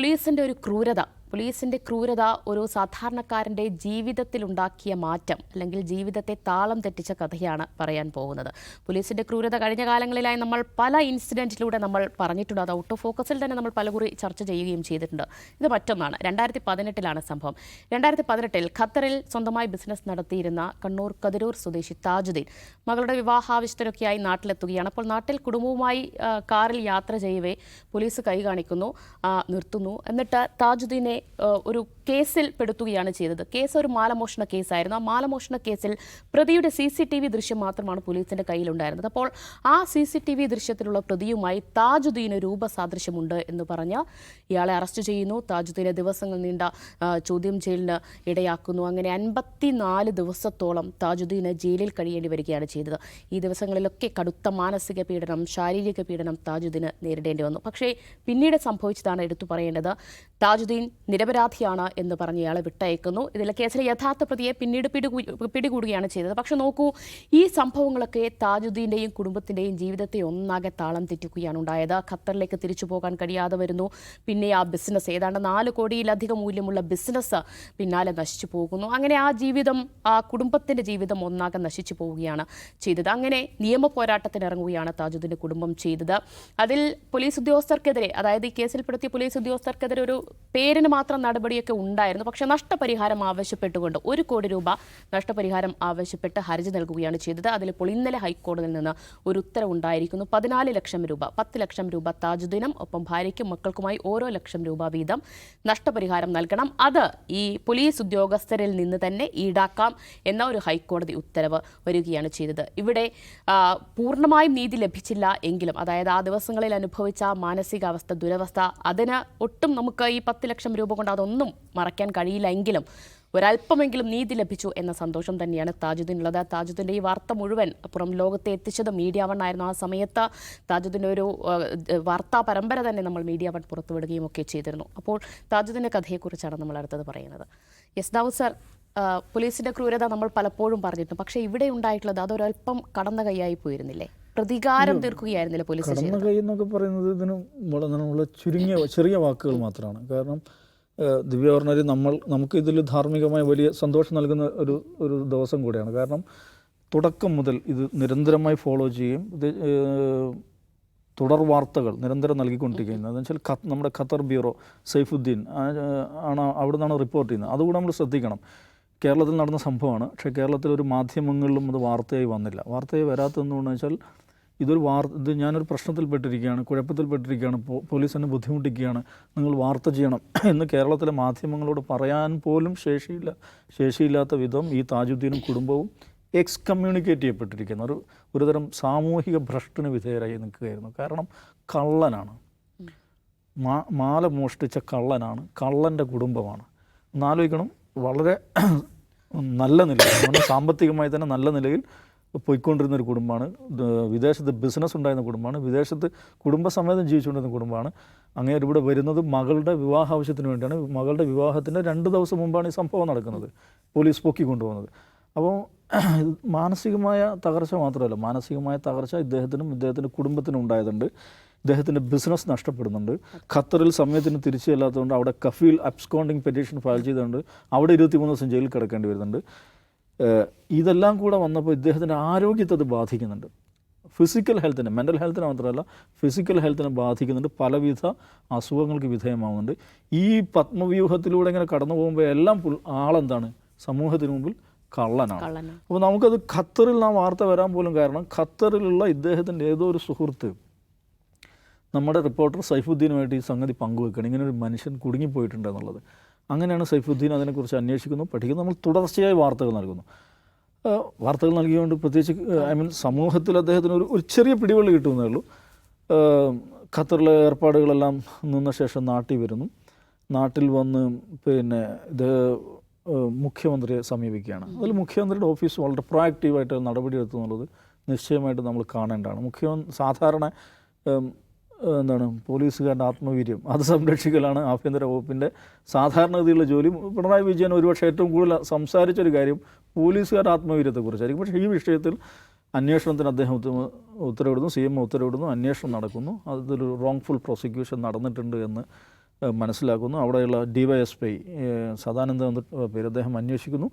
പോലീസിന്റെ ഒരു ക്രൂരത. പോലീസിന്റെ ക്രൂരത ഒരു സാധാരണക്കാരന്റെ ജീവിതത്തിലുണ്ടാക്കിയ മാറ്റം അല്ലെങ്കിൽ ജീവിതത്തെ താളം തെറ്റിച്ച കഥയാണ് പറയാൻ പോകുന്നത്. പോലീസിന്റെ ക്രൂരത കഴിഞ്ഞ കാലങ്ങളിലായി നമ്മൾ പല ഇൻസിഡന്റിലൂടെ നമ്മൾ പറഞ്ഞിട്ടുണ്ട്. അത് ഔട്ട് ഓഫ് ഫോക്കസിൽ തന്നെ നമ്മൾ പലകുറി ചർച്ച ചെയ്യുകയും ചെയ്തിട്ടുണ്ട്. ഇത് മറ്റൊന്നാണ്. രണ്ടായിരത്തി പതിനെട്ടിലാണ് സംഭവം. രണ്ടായിരത്തി പതിനെട്ടിൽ ഖത്തറിൽ സ്വന്തമായി ബിസിനസ് നടത്തിയിരുന്ന കണ്ണൂർ കതിരൂർ സ്വദേശി താജുദ്ദീൻ മകളുടെ വിവാഹാവശ്യത്തിനൊക്കെയായി നാട്ടിലെത്തുകയാണ്. അപ്പോൾ നാട്ടിൽ കുടുംബവുമായി കാറിൽ യാത്ര ചെയ്യവേ പോലീസ് കൈ കാണിക്കുന്നു നിർത്തുന്നു. എന്നിട്ട് താജുദ്ദീനെ ഒരു കേസിൽ പെടുത്തുകയാണ് ചെയ്തത്. കേസ് ഒരു മാലമോഷണ കേസായിരുന്നു. ആ മാലമോഷണ കേസിൽ പ്രതിയുടെ സി സി ടി വി ദൃശ്യം മാത്രമാണ് പോലീസിന്റെ കയ്യിലുണ്ടായിരുന്നത്. അപ്പോൾ ആ സി സി ടി വി ദൃശ്യത്തിലുള്ള പ്രതിയുമായി താജുദ്ദീന് രൂപസാദൃശ്യമുണ്ട് എന്ന് പറഞ്ഞ് ഇയാളെ അറസ്റ്റ് ചെയ്യുന്നു. താജുദ്ദീനെ ദിവസങ്ങൾ നീണ്ട ചോദ്യം ചെയ്യലിന് ഇടയാക്കുന്നു. അങ്ങനെ അൻപത്തിനാല് ദിവസത്തോളം താജുദ്ദീന് ജയിലിൽ കഴിയേണ്ടി വരികയാണ് ചെയ്തത്. ഈ ദിവസങ്ങളിലൊക്കെ കടുത്ത മാനസിക പീഡനം ശാരീരിക പീഡനം താജുദ്ദീന് നേരിടേണ്ടി വന്നു. പക്ഷേ പിന്നീട് സംഭവിച്ചതാണ് എടുത്തു പറയേണ്ടത്. താജുദ്ദീൻ നിരപരാധിയാണ് എന്ന് പറഞ്ഞ് ഇയാളെ വിട്ടയക്കുന്നു. ഇതിലെ കേസിലെ യഥാർത്ഥ പ്രതിയെ പിന്നീട് പിടികൂ പിടികൂടുകയാണ് ചെയ്തത്. പക്ഷെ നോക്കൂ ഈ സംഭവങ്ങളൊക്കെ താജുദ്ദീന്റെയും കുടുംബത്തിന്റെയും ജീവിതത്തെ ഒന്നാകെ താളം തെറ്റിക്കുകയാണ് ഉണ്ടായത്. ഖത്തറിലേക്ക് തിരിച്ചു പോകാൻ കഴിയാതെ വരുന്നു. പിന്നെ ആ ബിസിനസ് ഏതാണ്ട് നാല് കോടിയിലധികം മൂല്യമുള്ള ബിസിനസ് പിന്നാലെ നശിച്ചു പോകുന്നു. അങ്ങനെ ആ ജീവിതം ആ കുടുംബത്തിന്റെ ജീവിതം ഒന്നാകെ നശിച്ചു പോവുകയാണ് ചെയ്തത്. അങ്ങനെ നിയമ പോരാട്ടത്തിന് ഇറങ്ങുകയാണ് താജുദ്ദീന്റെ കുടുംബം ചെയ്തത്. അതിൽ പോലീസ് ഉദ്യോഗസ്ഥർക്കെതിരെ അതായത് ഈ കേസിൽപ്പെടുത്തിയ പോലീസ് ഉദ്യോഗസ്ഥർക്കെതിരെ ഒരു പേരിന് മാത്രം നടപടിയൊക്കെ ഉണ്ടായിരുന്നു. പക്ഷേ നഷ്ടപരിഹാരം ആവശ്യപ്പെട്ടുകൊണ്ട് ഒരു കോടി രൂപ നഷ്ടപരിഹാരം ആവശ്യപ്പെട്ട് ഹർജി നൽകുകയാണ് ചെയ്തത്. അതിലിപ്പോൾ ഇന്നലെ ഹൈക്കോടതിയിൽ നിന്ന് ഒരു ഉത്തരവുണ്ടായിരിക്കുന്നു. പതിനാല് ലക്ഷം രൂപ പത്ത് ലക്ഷം രൂപ താജുദ്ദീനും ഒപ്പം ഭാര്യയ്ക്കും മക്കൾക്കുമായി ഓരോ ലക്ഷം രൂപ വീതം നഷ്ടപരിഹാരം നൽകണം. അത് ഈ പോലീസ് ഉദ്യോഗസ്ഥരിൽ നിന്ന് തന്നെ ഈടാക്കാം എന്ന ഒരു ഹൈക്കോടതി ഉത്തരവ് വരികയാണ് ചെയ്തത്. ഇവിടെ പൂർണമായും നീതി ലഭിച്ചില്ല എങ്കിലും അതായത് ആ ദിവസങ്ങളിൽ അനുഭവിച്ച മാനസികാവസ്ഥ ദുരവസ്ഥ അതിന് ഒട്ടും നമുക്ക് ഈ പത്ത് ലക്ഷം രൂപ കൊണ്ട് അതൊന്നും മറയ്ക്കാൻ കഴിയില്ല എങ്കിലും ഒരല്പമെങ്കിലും നീതി ലഭിച്ചു എന്ന സന്തോഷം തന്നെയാണ് താജുദ്ദീനുള്ളത്. താജുദ്ദീന്റെ ഈ വാർത്ത മുഴുവൻ പുറം ലോകത്തെ എത്തിച്ചത് മീഡിയ വൺ ആയിരുന്നു ആ സമയത്ത്. താജുദ്ദീന്റെ ഒരു വാർത്താ പരമ്പര തന്നെ നമ്മൾ മീഡിയ വൺ പുറത്തുവിടുകയും ഒക്കെ ചെയ്തിരുന്നു. അപ്പോൾ താജുദ്ദീന്റെ കഥയെക്കുറിച്ചാണ് നമ്മൾ അടുത്തത് പറയുന്നത്. യെസ് ദാവു സർ പോലീസിന്റെ പോലീസിന്റെ ക്രൂരത നമ്മൾ പലപ്പോഴും പറഞ്ഞിട്ടുണ്ട്. പക്ഷേ ഇവിടെ ഉണ്ടായിട്ടുള്ളത് അതൊരല്പം കടന്ന കൈയായി പോയിരുന്നില്ലേ? പ്രതികാരം തീർക്കുകയായിരുന്നില്ല പോലീസ് കടന്ന കൈ എന്നൊക്കെ പറയുന്നത് ഇതിന് വളരെ ചുരുങ്ങിയ ചെറിയ വാക്കുകൾ മാത്രമാണ്. കാരണം ഏഹ്, ദിവ്യ പറഞ്ഞാൽ നമ്മൾ നമുക്ക് ഇതിൽ ധാർമ്മികമായി വലിയ സന്തോഷം നൽകുന്ന ഒരു ഒരു ദിവസം കൂടിയാണ്. കാരണം തുടക്കം മുതൽ ഇത് നിരന്തരമായി ഫോളോ ചെയ്യും ഇത് തുടർ വാർത്തകൾ നിരന്തരം നൽകിക്കൊണ്ടിരിക്കുന്നത് എന്ന് വെച്ചാൽ ഖത്ത് നമ്മുടെ ഖത്തർ ബ്യൂറോ സൈഫുദ്ദീൻ ആണ് അവിടെ നിന്നാണ് റിപ്പോർട്ട് ചെയ്യുന്നത്. അതുകൂടെ നമ്മൾ ശ്രദ്ധിക്കണം. കേരളത്തിൽ നടന്ന സംഭവമാണ്. പക്ഷേ കേരളത്തിൽ ഒരു മാധ്യമങ്ങളിലും അത് വാർത്തയായി വന്നില്ല. വാർത്തയായി വരാത്തതെന്ന് വെച്ചാൽ ഇതൊരു വാർ ഇത് ഞാനൊരു പ്രശ്നത്തിൽപ്പെട്ടിരിക്കുകയാണ് കുഴപ്പത്തിൽപ്പെട്ടിരിക്കുകയാണ് പോലീസ് എന്നെ ബുദ്ധിമുട്ടിക്കുകയാണ് നിങ്ങൾ വാർത്ത ചെയ്യണം എന്ന് കേരളത്തിലെ മാധ്യമങ്ങളോട് പറയാൻ പോലും ശേഷിയില്ല ശേഷിയില്ലാത്ത വിധം ഈ താജുദ്ദീനും കുടുംബവും എക്സ് കമ്മ്യൂണിക്കേറ്റ് ചെയ്യപ്പെട്ടിരിക്കുന്ന. ഒരു ഒരുതരം സാമൂഹിക ഭ്രഷ്ടിന് വിധേയരായി നിൽക്കുകയായിരുന്നു. കാരണം കള്ളനാണ്. മാ മാല മോഷ്ടിച്ച കള്ളനാണ് കള്ളന്റെ കുടുംബമാണ്. ഒന്നാലോചിക്കണം വളരെ നല്ല നിലയിൽ സാമ്പത്തികമായി തന്നെ നല്ല നിലയിൽ പോയിക്കൊണ്ടിരുന്ന ഒരു കുടുംബമാണ്. വിദേശത്ത് ബിസിനസ് ഉണ്ടായിരുന്ന കുടുംബമാണ്. വിദേശത്ത് കുടുംബസമേതം ജീവിച്ചുകൊണ്ടിരുന്ന കുടുംബമാണ്. അങ്ങനെ ഇവിടെ വരുന്നത് മകളുടെ വിവാഹ ആവശ്യത്തിന് വേണ്ടിയാണ്. മകളുടെ വിവാഹത്തിന്റെ രണ്ട് ദിവസം മുമ്പാണ് ഈ സംഭവം നടക്കുന്നത്. പോലീസ് പൊക്കി കൊണ്ടുപോകുന്നത്. അപ്പോൾ മാനസികമായ തകർച്ച മാത്രമല്ല മാനസികമായ തകർച്ച ഇദ്ദേഹത്തിനും ഇദ്ദേഹത്തിന്റെ കുടുംബത്തിനും ഉണ്ടായതുണ്ട്. ഇദ്ദേഹത്തിന്റെ ബിസിനസ് നഷ്ടപ്പെടുന്നുണ്ട്. ഖത്തറിൽ സമയത്തിന് തിരിച്ചു ചെല്ലാത്തതുകൊണ്ട് അവിടെ കഫീൽ അബ്സ്കോണ്ടിങ് പെറ്റീഷൻ ഫയൽ ചെയ്തുകൊണ്ട് അവിടെ ഇരുപത്തിമൂന്ന് ദിവസം ജയിലിൽ കിടക്കേണ്ടി വരുന്നുണ്ട്. ഇതെല്ലാം കൂടെ വന്നപ്പോൾ ഇദ്ദേഹത്തിന്റെ ആരോഗ്യത്തെ അത് ബാധിക്കുന്നുണ്ട്. ഫിസിക്കൽ ഹെൽത്തിനെ മെന്റൽ ഹെൽത്തിനെ മാത്രമല്ല ഫിസിക്കൽ ഹെൽത്തിനെ ബാധിക്കുന്നുണ്ട്. പലവിധ അസുഖങ്ങൾക്ക് വിധേയമാവുന്നുണ്ട്. ഈ പത്മവ്യൂഹത്തിലൂടെ ഇങ്ങനെ കടന്നു പോകുമ്പോൾ എല്ലാം ആളെന്താണ്? സമൂഹത്തിന് മുമ്പിൽ കള്ളനാണ്. അപ്പോൾ നമുക്കത് ഖത്തറിൽ ആ വാർത്ത വരാൻ പോലും കാരണം ഖത്തറിലുള്ള ഇദ്ദേഹത്തിന്റെ ഏതോ ഒരു സുഹൃത്ത് നമ്മുടെ റിപ്പോർട്ടർ സൈഫുദ്ദീനുമായിട്ട് ഈ സംഗതി പങ്കുവെക്കണം ഇങ്ങനെ ഒരു മനുഷ്യൻ കുടുങ്ങിപ്പോയിട്ടുണ്ട് എന്നുള്ളത്. അങ്ങനെയാണ് സൈഫുദ്ദീൻ അതിനെക്കുറിച്ച് അന്വേഷിക്കുന്നു പഠിക്കുന്നു. നമ്മൾ തുടർച്ചയായി വാർത്തകൾ നൽകുന്നു. വാർത്തകൾ നൽകിയുകൊണ്ട് പ്രത്യേകിച്ച് ഐ മീൻ സമൂഹത്തിൽ അദ്ദേഹത്തിന് ഒരു ഒരു ചെറിയ പിടിവള്ളി കിട്ടുന്നേ ഉള്ളൂ. ഖത്തറിലെ ഏർപ്പാടുകളെല്ലാം നിന്ന ശേഷം നാട്ടിൽ വരുന്നു. നാട്ടിൽ വന്ന് പിന്നെ ഇത് മുഖ്യമന്ത്രിയെ സമീപിക്കുകയാണ്. അതിൽ മുഖ്യമന്ത്രിയുടെ ഓഫീസ് വളരെ പ്രൊയാക്റ്റീവായിട്ട് നടപടിയെടുത്തു എന്നുള്ളത് നിശ്ചയമായിട്ട് നമ്മൾ കാണേണ്ടതാണ്. മുഖ്യമന്ത്രി സാധാരണ എന്താണ് പോലീസുകാരുടെ ആത്മവീര്യം. അത് സംരക്ഷിക്കലാണ് ആഭ്യന്തര വകുപ്പിന്റെ സാധാരണഗതിയുള്ള ജോലി. പിണറായി വിജയൻ ഒരുപക്ഷെ ഏറ്റവും കൂടുതൽ സംസാരിച്ചൊരു കാര്യം പോലീസുകാരുടെ ആത്മവീര്യത്തെക്കുറിച്ചായിരിക്കും. പക്ഷേ ഈ വിഷയത്തിൽ അന്വേഷണത്തിന് അദ്ദേഹം ഉത്ത- ഉത്തരവിടുന്നു സി എം ഉത്തരവിടുന്നു അന്വേഷണം നടക്കുന്നു. അതിലൊരു റോങ്ഫുൾ പ്രോസിക്യൂഷൻ നടന്നിട്ടുണ്ട് എന്ന് മനസ്സിലാക്കുന്നു. അവിടെയുള്ള D Y S P Sadananda പേര് അദ്ദേഹം അന്വേഷിക്കുന്നു.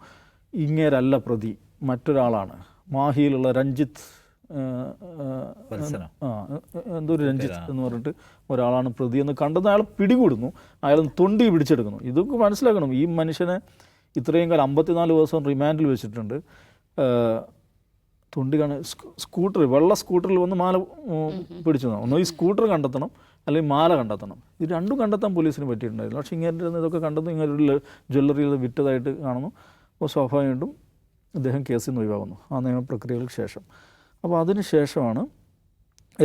ഇങ്ങേരല്ല പ്രതി മറ്റൊരാളാണ്. മാഹിയിലുള്ള രഞ്ജിത്ത്. ആ എന്തോ ഒരു രഞ്ജിത്ത് എന്ന് പറഞ്ഞിട്ട് ഒരാളാണ് പ്രതി എന്ന് കണ്ടെന്ന് അയാൾ പിടികൂടുന്നു. അയാൾ തൊണ്ടി പിടിച്ചെടുക്കുന്നു. ഇതൊക്കെ മനസ്സിലാക്കണം. ഈ മനുഷ്യനെ ഇത്രയും കാലം അമ്പത്തിനാല് ദിവസം റിമാൻഡിൽ വെച്ചിട്ടുണ്ട്. തൊണ്ടി കാണ സ്കൂട്ടർ വെള്ള സ്കൂട്ടറിൽ വന്ന് മാല പിടിച്ചു പിടിച്ചു. ഒന്ന് ഈ സ്കൂട്ടർ കണ്ടെത്തണം അല്ലെങ്കിൽ മാല കണ്ടെത്തണം. ഇത് രണ്ടും കണ്ടെത്താൻ പോലീസിന് പറ്റിയിട്ടുണ്ടായിരുന്നു. പക്ഷേ ഇങ്ങനെ ഇതൊക്കെ കണ്ടെത്തും ഇങ്ങനെ ഒരു ജ്വല്ലറിയിൽ വിറ്റതായിട്ട് കാണുന്നു. അപ്പോൾ സ്വാഭാവികമായിട്ടും അദ്ദേഹം കേസിൽ നിന്ന് ഒഴിവാകുന്നു. ആ നിയമപ്രക്രിയകൾക്ക് ശേഷം. അപ്പോൾ അതിന് ശേഷമാണ്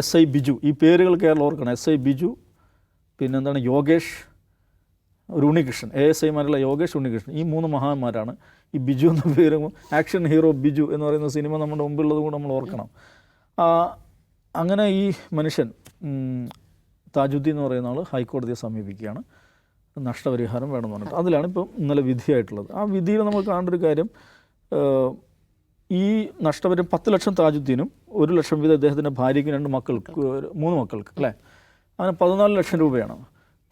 എസ് ഐ ബിജു. ഈ പേരുകൾ കേരളം ഓർക്കണം. എസ് ഐ ബിജു പിന്നെന്താണ് യോഗേഷ് ഒരു ഉണ്ണികൃഷ്ണൻ എ എസ് ഐമാരുള്ള യോഗേഷ് ഉണ്ണികൃഷ്ണൻ. ഈ മൂന്ന് മഹാന്മാരാണ് ഈ ബിജു എന്ന പേര് ആക്ഷൻ ഹീറോ ബിജു എന്ന് പറയുന്ന സിനിമ നമ്മുടെ മുമ്പിലുള്ളത് കൂടെ നമ്മൾ ഓർക്കണം. അങ്ങനെ ഈ മനുഷ്യൻ താജുദ്ദീൻ എന്ന് പറയുന്ന ആൾ ഹൈക്കോടതിയെ സമീപിക്കുകയാണ്. നഷ്ടപരിഹാരം വേണമെന്ന് പറഞ്ഞിട്ട്. അതിലാണ് ഇപ്പം ഇന്നലെ വിധിയായിട്ടുള്ളത്. ആ വിധിയിൽ നമ്മൾ കാണേണ്ട ഒരു കാര്യം ഈ നഷ്ടപരിഹാരം പത്ത് ലക്ഷം താജുദ്ദീനും ഒരു ലക്ഷം വീതം അദ്ദേഹത്തിന്റെ ഭാര്യയ്ക്ക് രണ്ട് മക്കൾക്ക് മൂന്ന് മക്കൾക്ക് അല്ലേ? അങ്ങനെ പതിനാല് ലക്ഷം രൂപയാണ്.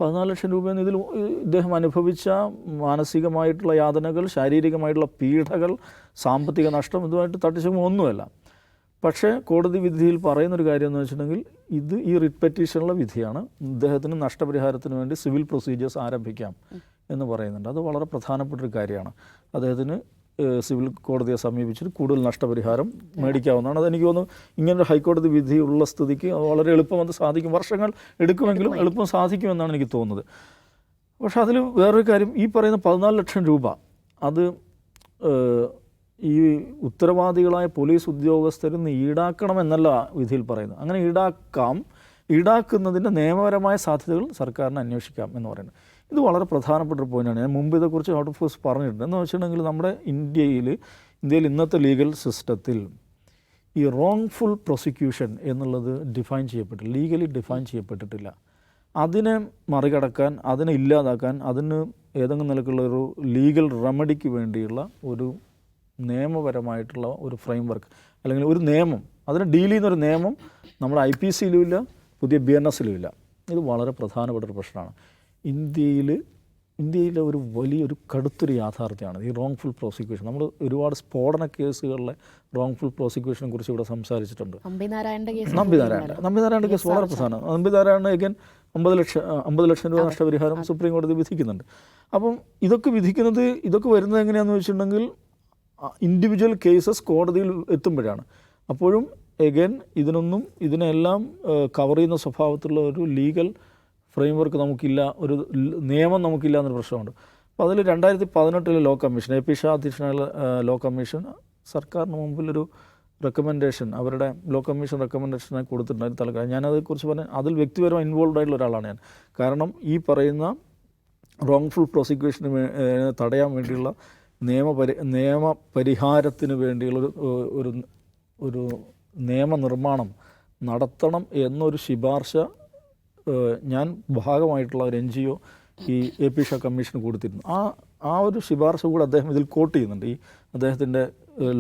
പതിനാല് ലക്ഷം രൂപയെന്ന് ഇതിൽ ഇദ്ദേഹം അനുഭവിച്ച മാനസികമായിട്ടുള്ള യാതനകൾ ശാരീരികമായിട്ടുള്ള പീഡകൾ സാമ്പത്തിക നഷ്ടം ഇതുമായിട്ട് തട്ടിച്ചുമ്പോൾ ഒന്നുമല്ല. പക്ഷേ കോടതി വിധിയിൽ പറയുന്നൊരു കാര്യം എന്ന് വെച്ചിട്ടുണ്ടെങ്കിൽ ഇത് ഈ റിറ്റ് പെറ്റീഷനുള്ള വിധിയാണ്. ഇദ്ദേഹത്തിന് നഷ്ടപരിഹാരത്തിന് വേണ്ടി സിവിൽ പ്രൊസീജിയേഴ്സ് ആരംഭിക്കാം എന്ന് പറയുന്നുണ്ട്. അത് വളരെ പ്രധാനപ്പെട്ട ഒരു കാര്യമാണ്. അദ്ദേഹത്തിന് സിവിൽ കോടതിയെ സമീപിച്ചിട്ട് കൂടുതൽ നഷ്ടപരിഹാരം മേടിക്കാവുന്നതാണ്. അതെനിക്ക് തോന്നുന്നു ഇങ്ങനൊരു ഹൈക്കോടതി വിധി ഉള്ള സ്ഥിതിക്ക് വളരെ എളുപ്പം അത് സാധിക്കും. വർഷങ്ങൾ എടുക്കുമെങ്കിലും എളുപ്പം സാധിക്കുമെന്നാണ് എനിക്ക് തോന്നുന്നത്. പക്ഷേ അതിൽ വേറൊരു കാര്യം ഈ പറയുന്ന പതിനാല് ലക്ഷം രൂപ അത് ഈ ഉത്തരവാദികളായ പോലീസ് ഉദ്യോഗസ്ഥരിൽ നിന്ന് ഈടാക്കണമെന്നല്ല വിധിയിൽ പറയുന്നത്. അങ്ങനെ ഈടാക്കാം ഈടാക്കുന്നതിന്റെ നിയമപരമായ സാധ്യതകൾ സർക്കാരിന് അന്വേഷിക്കാം എന്ന് പറയുന്നത്. ഇത് വളരെ പ്രധാനപ്പെട്ട ഒരു പോയിന്റാണ് ഞാൻ മുമ്പ് ഇതേക്കുറിച്ച് ഔട്ട് ഓഫ് കോഴ്സ് പറഞ്ഞിട്ടുണ്ട്. എന്ന് വെച്ചിട്ടുണ്ടെങ്കിൽ നമ്മുടെ ഇന്ത്യയിൽ ഇന്ത്യയിൽ ഇന്നത്തെ ലീഗൽ സിസ്റ്റത്തിൽ ഈ റോങ് ഫുൾ പ്രോസിക്യൂഷൻ എന്നുള്ളത് ഡിഫൈൻ ചെയ്യപ്പെട്ടില്ല ലീഗലി ഡിഫൈൻ ചെയ്യപ്പെട്ടിട്ടില്ല. അതിനെ മറികടക്കാൻ അതിനെ ഇല്ലാതാക്കാൻ അതിന് ഏതെങ്കിലും നിലക്കുള്ള ഒരു ലീഗൽ റെമഡിക്ക് വേണ്ടിയുള്ള ഒരു നിയമപരമായിട്ടുള്ള ഒരു ഫ്രെയിം വർക്ക് അല്ലെങ്കിൽ ഒരു നിയമം അതിനെ ഡീൽ ചെയ്യുന്ന ഒരു നിയമം നമ്മുടെ ഐ പി സിയിലും ഇല്ല പുതിയ ബി എൻ എസിലും ഇല്ല. ഇത് വളരെ പ്രധാനപ്പെട്ട ഒരു പ്രശ്നമാണ്. ഇന്ത്യയിൽ ഇന്ത്യയിലെ ഒരു വലിയൊരു കടുത്തൊരു യാഥാർത്ഥ്യമാണ് ഈ റോങ് ഫുൾ പ്രോസിക്യൂഷൻ നമ്മൾ ഒരുപാട് സ്ഫോടന കേസുകളിലെ റോങ് ഫുൾ പ്രോസിക്യൂഷനെ കുറിച്ച് ഇവിടെ സംസാരിച്ചിട്ടുണ്ട്. നമ്പിനാരായണന്റെ കേസ് നമ്പിനാരായണ നമ്പിനാരായണ കേസ് വളരെ പ്രധാനമാണ്. നമ്പിനാരായണ അഗൻ അമ്പത് ലക്ഷം അമ്പത് ലക്ഷം രൂപ നഷ്ടപരിഹാരം സുപ്രീം കോടതി വിധിക്കുന്നുണ്ട്. അപ്പം ഇതൊക്കെ വിധിക്കുന്നത് ഇതൊക്കെ വരുന്നത് എങ്ങനെയാണെന്ന് വെച്ചിട്ടുണ്ടെങ്കിൽ ഇൻഡിവിജ്വൽ കേസസ് കോടതിയിൽ എത്തുമ്പോഴാണ്. അപ്പോഴും എഗൻ ഇതിനൊന്നും ഇതിനെല്ലാം കവർ ചെയ്യുന്ന സ്വഭാവത്തിലുള്ള ഒരു ലീഗൽ ഫ്രെയിം വർക്ക് നമുക്കില്ല ഒരു നിയമം നമുക്കില്ല എന്നൊരു പ്രശ്നമുണ്ട്. അപ്പോൾ അതിൽ രണ്ടായിരത്തി പതിനെട്ടിലെ law commission A P Shah അധ്യക്ഷനായ ലോ കമ്മീഷൻ സർക്കാരിന് മുമ്പിലൊരു റെക്കമെൻഡേഷൻ അവരുടെ ലോ കമ്മീഷൻ റെക്കമെൻഡേഷനായി കൊടുത്തിട്ടുണ്ടായിരുന്നു തലക്കാലം ഞാനതേക്കുറിച്ച് പറഞ്ഞാൽ അതിൽ വ്യക്തിപരമായി ഇൻവോൾവ് ആയിട്ടുള്ള ഒരാളാണ് ഞാൻ. കാരണം ഈ പറയുന്ന റോങ്ഫുൾ പ്രോസിക്യൂഷന് തടയാൻ വേണ്ടിയുള്ള നിയമപരി നിയമപരിഹാരത്തിന് വേണ്ടിയുള്ള ഒരു ഒരു നിയമനിർമ്മാണം നടത്തണം എന്നൊരു ശുപാർശ ഞാൻ ഭാഗമായിട്ടുള്ള ഒരു എൻ ജി ഒ ഈ എ പി ഷാ കമ്മീഷന് കൊടുത്തിരുന്നു. ആ ആ ഒരു ശുപാർശ കൂടെ അദ്ദേഹം ഇതിൽ കോട്ട് ചെയ്യുന്നുണ്ട് ഈ അദ്ദേഹത്തിന്റെ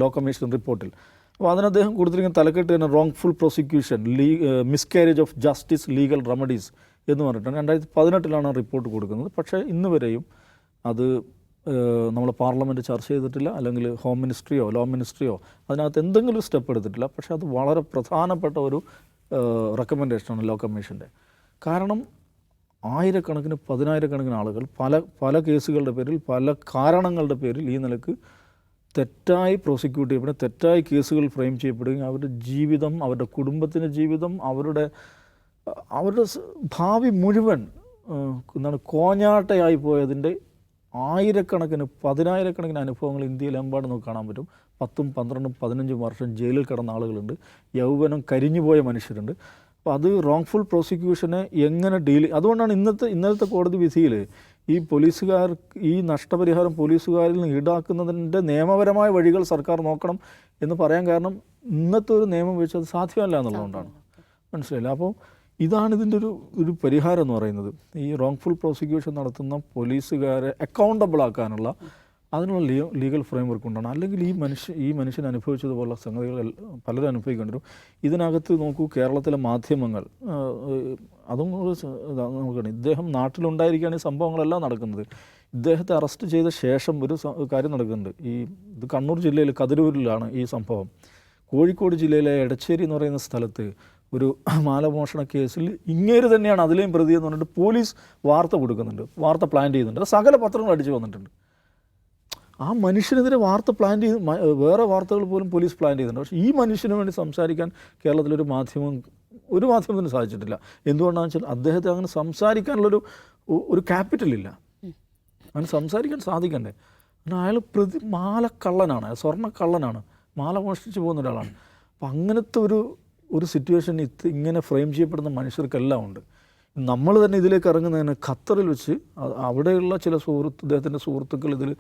ലോ കമ്മീഷൻ റിപ്പോർട്ടിൽ. അപ്പോൾ അതിന് അദ്ദേഹം കൊടുത്തിരിക്കുന്ന തലക്കെട്ട് തന്നെ wrongful prosecution Lee miscarriage of justice legal remedies എന്ന് പറഞ്ഞിട്ടാണ് രണ്ടായിരത്തി പതിനെട്ടിലാണ് റിപ്പോർട്ട് കൊടുക്കുന്നത്. പക്ഷേ ഇന്ന് വരെയും അത് നമ്മൾ പാർലമെന്റ് ചർച്ച ചെയ്തിട്ടില്ല അല്ലെങ്കിൽ ഹോം മിനിസ്ട്രിയോ ലോ മിനിസ്ട്രിയോ അതിനകത്ത് എന്തെങ്കിലും സ്റ്റെപ്പ് എടുത്തിട്ടില്ല. പക്ഷേ അത് വളരെ പ്രധാനപ്പെട്ട ഒരു റെക്കമെൻഡേഷനാണ് ലോ കമ്മീഷന്റെ. കാരണം ആയിരക്കണക്കിന് പതിനായിരക്കണക്കിന് ആളുകൾ പല പല കേസുകളുടെ പേരിൽ പല കാരണങ്ങളുടെ പേരിൽ ഈ നിലയ്ക്ക് തെറ്റായി പ്രോസിക്യൂട്ട് ചെയ്യപ്പെടും തെറ്റായി കേസുകൾ ഫ്രെയിം ചെയ്യപ്പെടുകയും അവരുടെ ജീവിതം അവരുടെ കുടുംബത്തിന്റെ ജീവിതം അവരുടെ അവരുടെ ഭാവി മുഴുവൻ എന്താണ് കോഞ്ഞാട്ടയായി പോയതിന്റെ ആയിരക്കണക്കിന് പതിനായിരക്കണക്കിന് അനുഭവങ്ങൾ ഇന്ത്യയിലെമ്പാടും നമുക്ക് കാണാൻ പറ്റും. പത്തും പന്ത്രണ്ടും പതിനഞ്ചും വർഷം ജയിലിൽ കിടന്ന ആളുകളുണ്ട്. യൗവനം കരിഞ്ഞുപോയ മനുഷ്യരുണ്ട്. അപ്പോൾ അത് റോങ്ഫുൾ പ്രോസിക്യൂഷനെ എങ്ങനെ ഡീൽ അതുകൊണ്ടാണ് ഇന്നത്തെ ഇന്നലത്തെ കോടതി വിധിയിൽ ഈ പോലീസുകാർ ഈ നഷ്ടപരിഹാരം പോലീസുകാരിൽ നിന്ന് ഈടാക്കുന്നതിന്റെ നിയമപരമായ വഴികൾ സർക്കാർ നോക്കണം എന്ന് പറയാൻ കാരണം ഇന്നത്തെ ഒരു നിയമം വെച്ച് അത് സാധ്യമല്ല എന്നുള്ളതുകൊണ്ടാണ്. മനസ്സിലായില്ല? അപ്പോൾ ഇതാണ് ഇതിന്റെ ഒരു ഒരു പരിഹാരം എന്ന് പറയുന്നത്. ഈ റോങ്ഫുൾ പ്രോസിക്യൂഷൻ നടത്തുന്ന പോലീസുകാരെ അക്കൗണ്ടബിൾ ആക്കാനുള്ള അതിനുള്ള ലീ ലീഗൽ ഫ്രെയിം വർക്ക് ഉണ്ടാണ് അല്ലെങ്കിൽ ഈ മനുഷ്യ ഈ മനുഷ്യൻ അനുഭവിച്ചതുപോലുള്ള സംഗതികൾ പലരും അനുഭവിക്കേണ്ടി വരും ഇതിനകത്ത് നോക്കൂ കേരളത്തിലെ മാധ്യമങ്ങൾ അതും നോക്കണം ഇദ്ദേഹം നാട്ടിലുണ്ടായിരിക്കുകയാണ് ഈ സംഭവങ്ങളെല്ലാം നടക്കുന്നത്. ഇദ്ദേഹത്തെ അറസ്റ്റ് ചെയ്ത ശേഷം ഒരു കാര്യം നടക്കുന്നുണ്ട്. ഈ ഇത് കണ്ണൂർ ജില്ലയിൽ കതിരൂരിലാണ് ഈ സംഭവം. കോഴിക്കോട് ജില്ലയിലെ എടച്ചേരി എന്ന് പറയുന്ന സ്ഥലത്ത് ഒരു മാലമോഷണ കേസിൽ ഇങ്ങേര് തന്നെയാണ് അതിലെയും പ്രതി എന്ന് പറഞ്ഞിട്ട് പോലീസ് വാർത്ത കൊടുക്കുന്നുണ്ട്. വാർത്ത പ്ലാൻ ചെയ്യുന്നുണ്ട്. സകല പത്രങ്ങൾ അടിച്ചു വന്നിട്ടുണ്ട്. ആ മനുഷ്യനെതിരെ വാർത്ത പ്ലാൻ ചെയ്ത് വേറെ വാർത്തകൾ പോലും പോലീസ് പ്ലാൻ ചെയ്തിട്ടുണ്ട്. പക്ഷേ ഈ മനുഷ്യന് വേണ്ടി സംസാരിക്കാൻ കേരളത്തിലൊരു മാധ്യമം ഒരു മാധ്യമത്തിന് സാധിച്ചിട്ടില്ല. എന്തുകൊണ്ടാണെന്ന് വെച്ചാൽ അദ്ദേഹത്തെ അങ്ങനെ സംസാരിക്കാനുള്ളൊരു ഒരു ക്യാപിറ്റൽ ഇല്ല. അങ്ങനെ സംസാരിക്കാൻ സാധിക്കണ്ടേ? അങ്ങനെ അയാൾ പ്രതി മാലക്കള്ളനാണ് സ്വർണക്കള്ളനാണ് മാല മോഷ്ടിച്ച് പോകുന്ന ഒരാളാണ്. അപ്പം അങ്ങനത്തെ ഒരു ഒരു സിറ്റുവേഷൻ ഇത് ഇങ്ങനെ ഫ്രെയിം ചെയ്യപ്പെടുന്ന മനുഷ്യർക്കെല്ലാം ഉണ്ട്. നമ്മൾ തന്നെ ഇതിലേക്ക് ഇറങ്ങുന്നതിന് ഖത്തറിൽ വെച്ച് അവിടെയുള്ള ചില സുഹൃത്ത് അദ്ദേഹത്തിന്റെ സുഹൃത്തുക്കൾ ഇതിൽ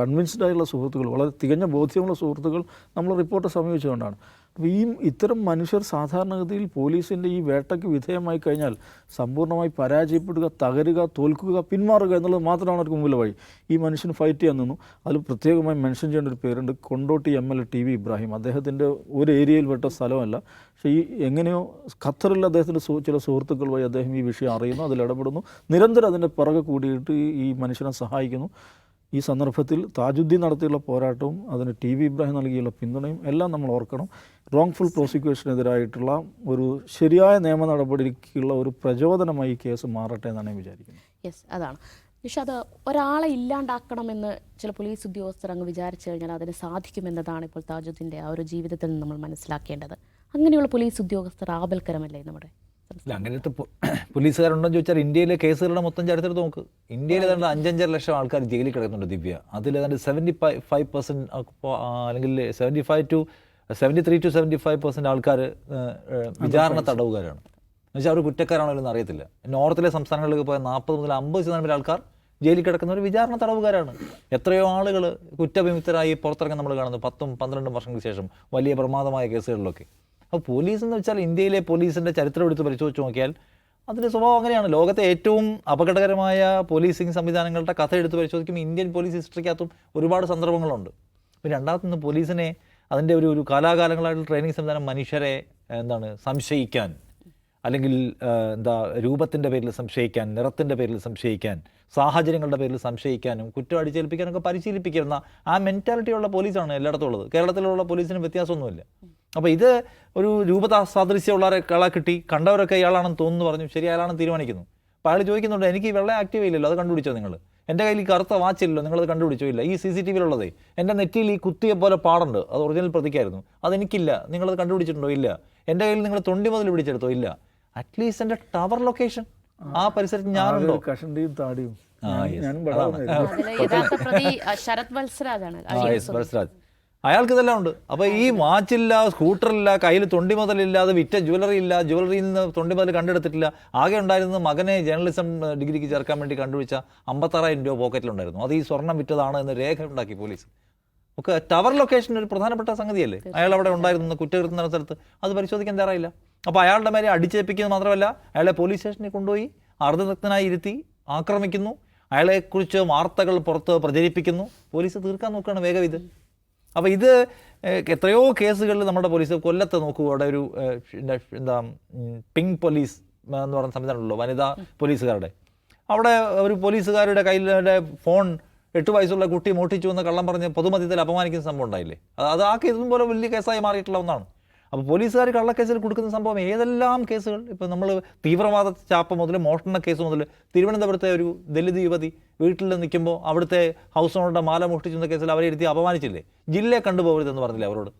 കൺവിൻസ്ഡ് ആയുള്ള സുഹൃത്തുക്കൾ വളരെ തികഞ്ഞ ബോധ്യമുള്ള സുഹൃത്തുക്കൾ നമ്മൾ റിപ്പോർട്ട് സമീപിച്ചുകൊണ്ടാണ്. ഈ ഇത്തരം മനുഷ്യർ സാധാരണഗതിയിൽ പോലീസിന്റെ ഈ വേട്ടയ്ക്ക് വിധേയമായി കഴിഞ്ഞാൽ സമ്പൂർണമായി പരാജയപ്പെടുക തകരുക തോൽക്കുക പിന്മാറുക എന്നുള്ളത് മാത്രമാണ് അവർക്ക് മുമ്പിലെ വഴി. ഈ മനുഷ്യൻ ഫൈറ്റ് ചെയ്യാൻ നിന്നു. അതിൽ പ്രത്യേകമായി മെൻഷൻ ചെയ്യേണ്ട ഒരു പേരുണ്ട് Kondotty M L A T V Ibrahim. അദ്ദേഹത്തിന്റെ ഒരു ഏരിയയിൽപ്പെട്ട സ്ഥലമല്ല. പക്ഷേ ഈ എങ്ങനെയോ ഖത്തറിൽ അദ്ദേഹത്തിന്റെ ചില സുഹൃത്തുക്കൾ വഴി അദ്ദേഹം ഈ വിഷയം അറിയുന്നു അതിൽ ഇടപെടുന്നു. നിരന്തരം അതിന്റെ പിറകെ കൂടിയിട്ട് ഈ മനുഷ്യനെ സഹായിക്കുന്നു. ഈ സന്ദർഭത്തിൽ താജുദ്ദീൻ നടത്തിയുള്ള പോരാട്ടവും അതിന് ടി വി ഇബ്രാഹിം നൽകിയുള്ള പിന്തുണയും എല്ലാം നമ്മൾ ഓർക്കണം. റോങ്ഫുൾ പ്രോസിക്യൂഷനെതിരായിട്ടുള്ള ഒരു ശരിയായ നിയമ നടപടിക്കുള്ള ഒരു പ്രചോദനമായി ഈ കേസ് മാറട്ടെ എന്നാണ് ഞാൻ വിചാരിക്കുന്നത്. യെസ് അതാണ്. പക്ഷെ അത് ഒരാളെ ഇല്ലാണ്ടാക്കണമെന്ന് ചില പോലീസ് ഉദ്യോഗസ്ഥർ അങ്ങ് വിചാരിച്ചു കഴിഞ്ഞാൽ അതിന് സാധിക്കുമെന്നതാണ് ഇപ്പോൾ താജുദ്ദീന്റെ ആ ഒരു ജീവിതത്തിൽ നിന്ന് നമ്മൾ മനസ്സിലാക്കേണ്ടത്. അങ്ങനെയുള്ള പോലീസ് ഉദ്യോഗസ്ഥർ ആപൽക്കരമല്ലേ നമ്മുടെ? അങ്ങനത്തെ പോലീസുകാരുണ്ടോ എന്ന് ചോദിച്ചാൽ ഇന്ത്യയിലെ കേസുകളുടെ മൊത്തം ചരിത്രം നോക്ക്. ഇന്ത്യയിൽ ഏതാണ്ട് അഞ്ചഞ്ചര ലക്ഷം ആൾക്കാർ ജയിലിൽ കിടക്കുന്നുണ്ട് ദിവ്യ. അതിൽ ഏതാണ്ട് സെവന്റി ഫൈവ് പെർസെന്റ് അല്ലെങ്കിൽ seventy five to seventy three to seventy five percent ആൾക്കാർ വിചാരണ തടവുകാരാണ്. എന്നുവെച്ചാൽ അവർ കുറ്റക്കാരാണോ എന്ന് അറിയത്തില്ല. നോർത്തിലെ സംസ്ഥാനങ്ങളിലേക്ക് പോയ നാൽപ്പത് മുതൽ അമ്പത് ശതമാനം വരെ ആൾക്കാർ ജയിലിൽ കിടക്കുന്നവർ വിചാരണ തടവുകാരാണ്. എത്രയോ ആളുകൾ കുറ്റവിമുക്തരായി പുറത്തിറങ്ങാൻ നമ്മൾ കാണുന്നു. പത്തും പന്ത്രണ്ടും വർഷങ്ങൾക്ക് ശേഷം വലിയ പ്രമാദമായ കേസുകളിലൊക്കെ. അപ്പോൾ പോലീസ് എന്ന് വെച്ചാൽ ഇന്ത്യയിലെ പോലീസിന്റെ ചരിത്രം എടുത്ത് പരിശോധിച്ച് നോക്കിയാൽ അതിന്റെ സ്വഭാവം അങ്ങനെയാണ്. ലോകത്തെ ഏറ്റവും അപകടകരമായ പോലീസിങ് സംവിധാനങ്ങളുടെ കഥ എടുത്ത് പരിശോധിക്കുമ്പോൾ ഇന്ത്യൻ പോലീസ് ഹിസ്റ്ററിക്കകത്തും ഒരുപാട് സന്ദർഭങ്ങളുണ്ട്. പിന്നെ രണ്ടാമത്തൊന്ന് പോലീസിനെ അതിന്റെ ഒരു ഒരു കാലാകാലങ്ങളായിട്ടുള്ള ട്രെയിനിങ് സംവിധാനം മനുഷ്യരെ എന്താണ് സംശയിക്കാൻ അല്ലെങ്കിൽ എന്താ രൂപത്തിന്റെ പേരിൽ സംശയിക്കാൻ നിറത്തിന്റെ പേരിൽ സംശയിക്കാൻ സാഹചര്യങ്ങളുടെ പേരിൽ സംശയിക്കാനും കുറ്റം അടിച്ചേൽപ്പിക്കാനൊക്കെ പരിശീലിപ്പിക്കുന്ന ആ മെന്റാലിറ്റിയുള്ള പോലീസാണ് എല്ലായിടത്തും ഉള്ളത്. കേരളത്തിലുള്ള പോലീസിന് വ്യത്യാസമൊന്നുമില്ല. അപ്പോൾ ഇത് ഒരു രൂപതാ സാദൃശ്യമുള്ള ഒരാളെ കിട്ടി കണ്ടവരൊക്കെ ഇയാളാണെന്ന് തോന്നുന്നു പറഞ്ഞു ശരി അയാളാണെന്ന് തീരുമാനിക്കുന്നു. അപ്പോൾ അയാൾ ചോദിക്കുന്നുണ്ട് എനിക്ക് വെള്ളം വെള്ള ആക്റ്റീവ് ഇല്ലല്ലോ അത് കണ്ടുപിടിച്ചോ നിങ്ങൾ എന്റെ കയ്യിൽ ഈ കറുത്ത വാച്ച് വാച്ചില്ലല്ലോ നിങ്ങളത് കണ്ടുപിടിച്ചോ ഇല്ല? ഈ സി സി ടി വിയിലുള്ളതേ എന്റെ നെറ്റിയിൽ ഈ കുത്തിയെ പോലെ പാടുണ്ട് അത് ഒറിജിനൽ പ്രതിക്കായിരുന്നു. അതെനിക്കില്ല നിങ്ങളത് കണ്ടുപിടിച്ചിട്ടുണ്ടോ ഇല്ല? എന്റെ കയ്യിൽ നിങ്ങൾ തൊണ്ടി മുതൽ പിടിച്ചെടുത്തോ ഇല്ല? അറ്റ്ലീസ്റ്റ് എന്റെ ടവർ ലൊക്കേഷൻ ആ പരിസരത്ത് ഞാനുണ്ടോ? കഷണ്ടിയും താടിയും. ശരത് പരസ്യരാജ് അയാൾക്ക് ഇതെല്ലാം ഉണ്ട്. അപ്പോൾ ഈ വാച്ചില്ല സ്കൂട്ടറില്ല കയ്യിൽ തൊണ്ടി മുതലില്ല അത് വിറ്റ ജ്വല്ലറി ഇല്ല ജ്വല്ലറിയിൽ നിന്ന് തൊണ്ടി മുതൽ കണ്ടെടുത്തിട്ടില്ല. ആകെ ഉണ്ടായിരുന്നത് മകനെ ജേർണലിസം ഡിഗ്രിക്ക് ചേർക്കാൻ വേണ്ടി കണ്ടുപിടിച്ച അമ്പത്താറായിരം രൂപ പോക്കറ്റിലുണ്ടായിരുന്നു. അത് ഈ സ്വർണം വിറ്റതാണ് എന്ന് രേഖ ഉണ്ടാക്കി പോലീസ്. ഒക്കെ ടവർ ലൊക്കേഷൻ ഒരു പ്രധാനപ്പെട്ട സംഗതിയല്ലേ? അയാൾ അവിടെ ഉണ്ടായിരുന്ന കുറ്റകൃത്യം നടന്ന സ്ഥലത്ത് അത് പരിശോധിക്കാൻ തയ്യാറായില്ല. അപ്പോൾ അയാളുടെ മേലെ അടിച്ചേൽപ്പിക്കുന്നത് മാത്രമല്ല അയാളെ പോലീസ് സ്റ്റേഷനിൽ കൊണ്ടുപോയി അർദ്ധനഗ്നനായി ഇരുത്തി ആക്രമിക്കുന്നു. അയാളെക്കുറിച്ച് വാർത്തകൾ പുറത്ത് പ്രചരിപ്പിക്കുന്നു. പോലീസ് തീർക്കാൻ നോക്കുകയാണ് വേഗം ഇത്. അപ്പോൾ ഇത് എത്രയോ കേസുകളിൽ നമ്മുടെ പോലീസ് കൊല്ലത്ത് നോക്കുക അവിടെ ഒരു എന്താ പിങ്ക് പോലീസ് എന്ന് പറയുന്ന സംവിധാനമുള്ളൂ വനിതാ പോലീസുകാരുടെ. അവിടെ ഒരു പോലീസുകാരുടെ കയ്യിലെ ഫോൺ എട്ട് വയസ്സുള്ള കുട്ടി മോട്ടിച്ചു എന്ന് കള്ളം പറഞ്ഞ് പൊതുമധ്യത്തിൽ അപമാനിക്കുന്ന സംഭവം ഉണ്ടായില്ലേ? അത് അത് ആ കേസും പോലെ വലിയ കേസായി മാറിയിട്ടുള്ള ഒന്നാണ്. അപ്പോൾ പോലീസുകാർ കള്ളക്കേസിൽ കൊടുക്കുന്ന സംഭവം ഏതെല്ലാം കേസുകൾ? ഇപ്പോൾ നമ്മൾ തീവ്രവാദ ചാപ്പ് മുതൽ മോഷണ കേസ് മുതൽ തിരുവനന്തപുരത്തെ ഒരു ദലിത് യുവതി വീട്ടിൽ നിൽക്കുമ്പോൾ അവിടുത്തെ ഹൗസ് ഓണറുടെ മാല മോഷ്ടിച്ചെന്ന കേസിൽ അവരെ ഇരുത്തി അപമാനിച്ചില്ലേ? ജില്ലയെ കണ്ടുപോകരുതെന്ന് പറഞ്ഞില്ലേ അവരോട്?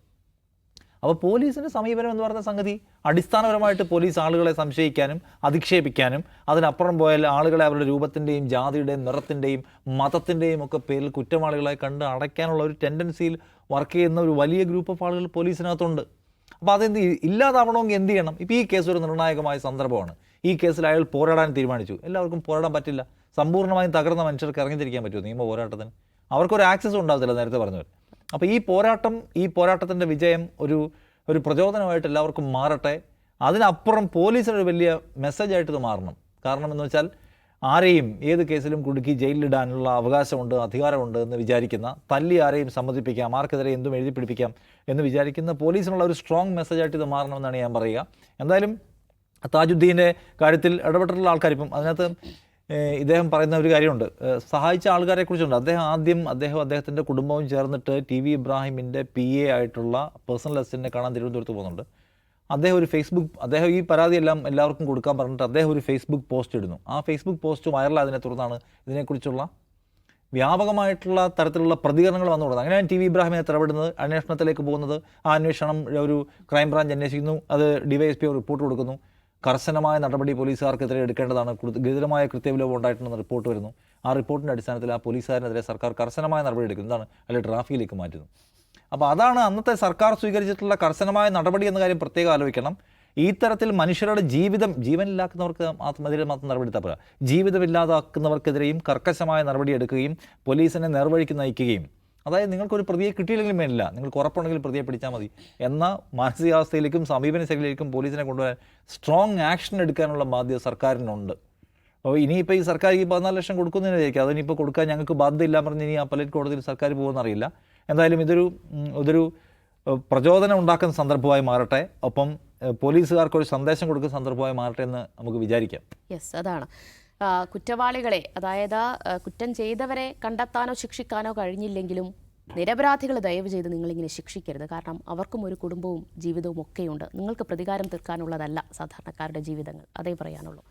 അപ്പോൾ പോലീസിന്റെ സമീപനം എന്ന് പറഞ്ഞ സംഗതി അടിസ്ഥാനപരമായിട്ട് പോലീസ് ആളുകളെ സംശയിക്കാനും അധിക്ഷേപിക്കാനും അതിനപ്പുറം പോയാൽ ആളുകളെ അവരുടെ രൂപത്തിന്റെയും ജാതിയുടെയും നിറത്തിന്റെയും മതത്തിന്റെയും ഒക്കെ പേരിൽ കുറ്റവാളികളെ കണ്ട് അടയ്ക്കാനുള്ള ഒരു ടെൻഡൻസിയിൽ വർക്ക് ചെയ്യുന്ന ഒരു വലിയ ഗ്രൂപ്പ് ഓഫ് ആളുകൾ പോലീസിനകത്തുണ്ട്. അപ്പോൾ അതെന്ത്? ഇല്ലാതാവണമെങ്കിൽ എന്ത് ചെയ്യണം? ഇപ്പോൾ ഈ കേസ് ഒരു നിർണായകമായ സന്ദർഭമാണ്. ഈ കേസിൽ അയാൾ പോരാടാൻ തീരുമാനിച്ചു. എല്ലാവർക്കും പോരാടാൻ പറ്റില്ല. സമ്പൂർണമായും തകർന്ന മനുഷ്യർക്ക് ഇറങ്ങിത്തിരിക്കാൻ പറ്റുമോ? നിയമ പോരാട്ടത്തിന്? അവർക്കൊരു ആക്സസ് ഉണ്ടാകത്തില്ല നേരത്തെ പറഞ്ഞവർ അപ്പോൾ ഈ പോരാട്ടം ഈ പോരാട്ടത്തിന്റെ വിജയം ഒരു ഒരു പ്രചോദനമായിട്ട് എല്ലാവർക്കും മാറട്ടെ. അതിനപ്പുറം പോലീസിനൊരു വലിയ മെസ്സേജായിട്ട് ഇത് മാറണം. കാരണം എന്ന് വെച്ചാൽ ആരെയും ഏത് കേസിലും കുടുക്കി ജയിലിലിടാനുള്ള അവകാശമുണ്ട് അധികാരമുണ്ട് എന്ന് വിചാരിക്കുന്ന തല്ലി ആരെയും സമ്മതിപ്പിക്കാം ആർക്കെതിരെ എന്തും എഴുതി പിടിപ്പിക്കാം എന്ന് വിചാരിക്കുന്ന പോലീസിനുള്ള ഒരു സ്ട്രോങ് മെസ്സേജായിട്ട് ഇത് മാറണമെന്നാണ് ഞാൻ പറയുക. എന്തായാലും താജുദ്ദീന്റെ കാര്യത്തിൽ ഇടപെട്ടിട്ടുള്ള ആൾക്കാരിപ്പം അതിനകത്ത് ഇദ്ദേഹം പറയുന്ന ഒരു കാര്യമുണ്ട്. സഹായിച്ച ആൾക്കാരെ കുറിച്ചുണ്ട് അദ്ദേഹം ആദ്യം അദ്ദേഹം അദ്ദേഹത്തിന്റെ കുടുംബവും ചേർന്നിട്ട് ടി വി ഇബ്രാഹിമിന്റെ പി എ ആയിട്ടുള്ള പേഴ്സണൽ അസിസ്റ്റന്റിനെ കാണാൻ തിരുവനന്തപുരത്ത് പോകുന്നുണ്ട്. അദ്ദേഹം ഒരു ഫേസ്ബുക്ക് അദ്ദേഹം ഈ പരാതിയെല്ലാം എല്ലാവർക്കും കൊടുക്കാൻ പറഞ്ഞിട്ട് അദ്ദേഹം ഒരു ഫേസ്ബുക്ക് പോസ്റ്റ് ഇടുന്നു. ആ ഫേസ്ബുക്ക് പോസ്റ്റ് വൈറലായതിനെ തുടർന്നാണ് ഇതിനെക്കുറിച്ചുള്ള വ്യാപകമായിട്ടുള്ള തരത്തിലുള്ള പ്രതികരണങ്ങൾ വന്നു തുടങ്ങുന്നത്. അങ്ങനെയാണ് ടി വി ഇബ്രാഹിമിനെ ഇടപെടുന്നത് അന്വേഷണത്തിലേക്ക് പോകുന്നത്. ആ അന്വേഷണം ഒരു ക്രൈംബ്രാഞ്ച് അന്വേഷിക്കുന്നു അത് ഡിവൈഎസ്പി റിപ്പോർട്ട് കൊടുക്കുന്നു. കർശനമായ നടപടി പോലീസുകാർക്കെതിരെ എടുക്കേണ്ടതാണ്. ഗുരു- ഗുരുതരമായ കൃത്യവിലോപം ഉണ്ടായിട്ടുണ്ടെന്ന് റിപ്പോർട്ട് വരുന്നു. ആ റിപ്പോർട്ടിന്റെ അടിസ്ഥാനത്തിൽ ആ പോലീസുകാരനെതിരെ സർക്കാർ കർശനമായ നടപടി എടുക്കുന്നതാണ് അല്ലെങ്കിൽ അല്ലെ ട്രാഫിക്കിലേക്ക് മാറ്റുന്നു അപ്പോൾ അതാണ് അന്നത്തെ സർക്കാർ സ്വീകരിച്ചിട്ടുള്ള കർശനമായ നടപടി എന്ന കാര്യം പ്രത്യേകം ആലോചിക്കണം. ഈ തരത്തിൽ മനുഷ്യരുടെ ജീവിതം ജീവനില്ലാക്കുന്നവർക്ക് മാത്രമെതിരെ മാത്രം നടപടി തപ്പുക ജീവിതമില്ലാതാക്കുന്നവർക്കെതിരെയും കർക്കശമായ നടപടി എടുക്കുകയും പോലീസിനെ നേർവഴിക്ക് നയിക്കുകയും. അതായത് നിങ്ങൾക്കൊരു പ്രതിയെ കിട്ടിയില്ലെങ്കിലും വേണ്ടില്ല നിങ്ങൾക്ക് ഉറപ്പുണ്ടെങ്കിൽ പ്രതിയെ പിടിച്ചാൽ മതി. എന്ന മാനസികാവസ്ഥയിലേക്കും സമീപന ശൈലിയിലേക്കും പോലീസിനെ കൊണ്ടുവരാൻ സ്ട്രോങ് ആക്ഷൻ എടുക്കാനുള്ള ബാധ്യത സർക്കാരിനുണ്ട്. അപ്പോൾ ഇനിയിപ്പോൾ ഈ സർക്കാർ ഈ പതിനാല് ലക്ഷം കൊടുക്കുന്നതിനായിരിക്കും അതിനിപ്പോൾ കൊടുക്കാൻ ഞങ്ങൾക്ക് ബാധ്യതയില്ല പറഞ്ഞ് ഇനി അപ്പലേറ്റ് കോടതിയിൽ സർക്കാർ പോകുമെന്ന് അറിയില്ല. എന്തായാലും ഇതൊരു ഇതൊരു പ്രചോദനം ഉണ്ടാക്കുന്ന സന്ദർഭമായി മാറട്ടെ. ഒപ്പം പോലീസുകാർക്ക് ഒരു സന്ദേശം കൊടുക്കുന്ന സന്ദർഭമായി മാറട്ടെ എന്ന് നമുക്ക് വിചാരിക്കാം. യെസ് അതാണ്. കുറ്റവാളികളെ അതായത് കുറ്റം ചെയ്തവരെ കണ്ടെത്താനോ ശിക്ഷിക്കാനോ കഴിഞ്ഞില്ലെങ്കിലും നിരപരാധികൾ ദയവ് ചെയ്ത് നിങ്ങളിങ്ങനെ ശിക്ഷിക്കരുത്. കാരണം അവർക്കും ഒരു കുടുംബവും ജീവിതവും ഒക്കെയുണ്ട്. നിങ്ങൾക്ക് പ്രതികാരം തീർക്കാനുള്ളതല്ല സാധാരണക്കാരുടെ ജീവിതങ്ങൾ. അതേ പറയാനുള്ളൂ.